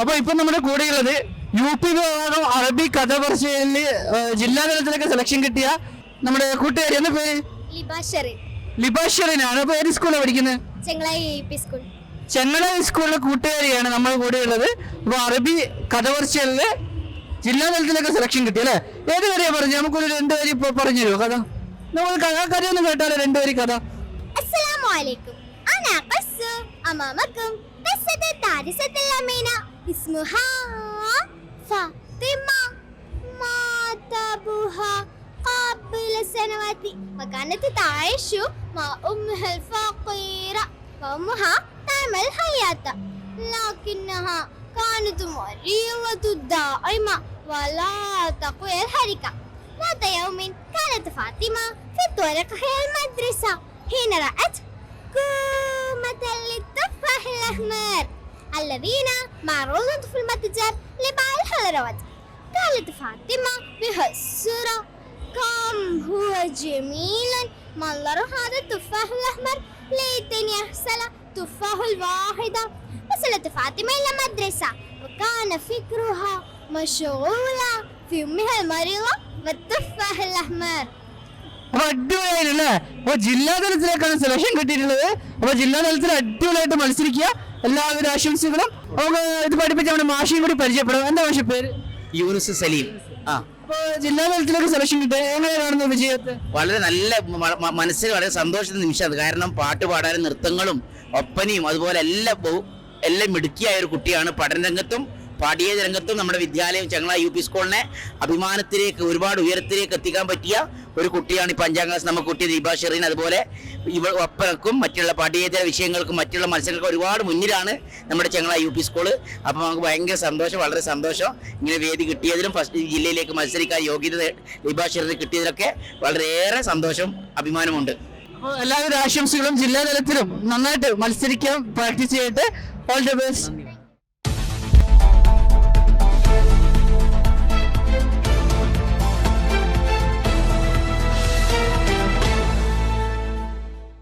അപ്പൊ ഇപ്പൊ നമ്മുടെ കൂടെയുള്ളത് യു പി വിഭാഗം അറബി കഥ പറച്ചിലില് ജില്ലാ തലത്തിലൊക്കെ സെലക്ഷൻ കിട്ടിയ നമ്മുടെ കൂട്ടുകാരി എന്ന പേര് ലിബാഷറി ലിബാഷറിനാണ് അപ്പൊ ഏത് സ്കൂളിലാണ് പഠിക്കുന്നത് Chengalayi A P school Chengala സ്കൂളിലെ കൂട്ടുകാരിയാണ് നമ്മുടെ കൂടെയുള്ളത് അപ്പൊ അറബി കഥ പറച്ചിലില് ജില്ലാ തലത്തിലൊക്കെ സെലക്ഷൻ കിട്ടി അല്ലേ ഏത് കഥയാ പറഞ്ഞു നമുക്കൊരു രണ്ടുപേരി ഇപ്പൊ പറഞ്ഞു തരുമോ കഥ നമ്മൾ ക- ആ കഥയൊന്ന് കേട്ടാലോ രണ്ടുപേരി കഥ السلام عليكم أنا قص أمامكم قصة الدارسة الأمينة اسمها فاطمة. مات أبوها قبل سنوات. وكانت تعيش مع أمها الفقيرة. وأمها تعمل حياة. لكنها كانت مريضة دائمة ولا تقوي الحركة. ذات يوم كانت فاطمة في طريقها إلى المدرسة. حين رأت كومة للتفاح الأحمر. الذين معروض في المتجر لبيع الخضروات قالت فاطمة بهالصورة كم هو جميل منظر هذا التفاح الأحمر ليتني أحصل تفاح الواحدة وصلت فاطمة إلى المدرسة وكان فكرها مشغولة في أمها المريضة والتفاح الأحمر അപ്പൊ അടിപൊളിയായില്ലേ അപ്പൊ ജില്ലാ തലത്തിലേക്കാണ് സെലക്ഷൻ കിട്ടിയിട്ടുള്ളത് അപ്പൊ ജില്ലാ തലത്തിൽ അടിപൊളിയായിട്ട് മത്സരിക്കുക എല്ലാവിധ ആശംസകളും. നമുക്ക് ഇത് പഠിപ്പിച്ച നമ്മുടെ മാഷിയും കൂടി പരിചയപ്പെടും എന്താ മാഷി പേര്? യൂനുസ് സലീം. ആ. അപ്പോൾ ജില്ലാ തലത്തിലൊക്കെ സെലക്ഷൻ കിട്ടുക എങ്ങനെ കാണുന്നു വിജയത്തെ? വളരെ നല്ല മ- മ- വളരെ സന്തോഷത്തിന്റെ നിമിഷമാണ് കാരണം പാട്ട് പാടാനും നൃത്തങ്ങളും ഒപ്പനയും അതുപോലെ എല്ലാം എല്ലാം മിടുക്കിയായ ഒരു കുട്ടിയാണ് പഠനരംഗത്തും പാഠ്യേതര രംഗത്തും നമ്മുടെ വിദ്യാലയം ചങ്ങള യു പി സ്കൂളിനെ അഭിമാനത്തിലേക്ക് ഒരുപാട് ഉയരത്തിലേക്ക് എത്തിക്കാൻ പറ്റിയ ഒരു കുട്ടിയാണ് ഇപ്പം അഞ്ചാം ക്ലാസ് നമ്മുടെ കുട്ടി ദീപാ ഷെറീൻ. അതുപോലെ ഇവ ഒപ്പനക്കും മറ്റുള്ള പാഠ്യേതര വിഷയങ്ങൾക്കും മറ്റുള്ള മത്സരങ്ങൾക്കും ഒരുപാട് മുന്നിലാണ് നമ്മുടെ ചെങ്ങള യു പി സ്കൂൾ. അപ്പോൾ നമുക്ക് ഭയങ്കര സന്തോഷം വളരെ സന്തോഷം. ഇങ്ങനെ വേദി കിട്ടിയതിലും ഫസ്റ്റ് ജില്ലയിലേക്ക് മത്സരിക്കാൻ യോഗ്യത ദീപാ ഷെറീൻ കിട്ടിയതിലൊക്കെ വളരെയേറെ സന്തോഷം അഭിമാനമുണ്ട്. അപ്പോൾ എല്ലാവിധ ആശംസകളും ജില്ലാ തലത്തിലും നന്നായിട്ട് മത്സരിക്കാൻ പ്രാക്ടീസ് ചെയ്തിട്ട് ഓൾ ദി ബെസ്റ്റ്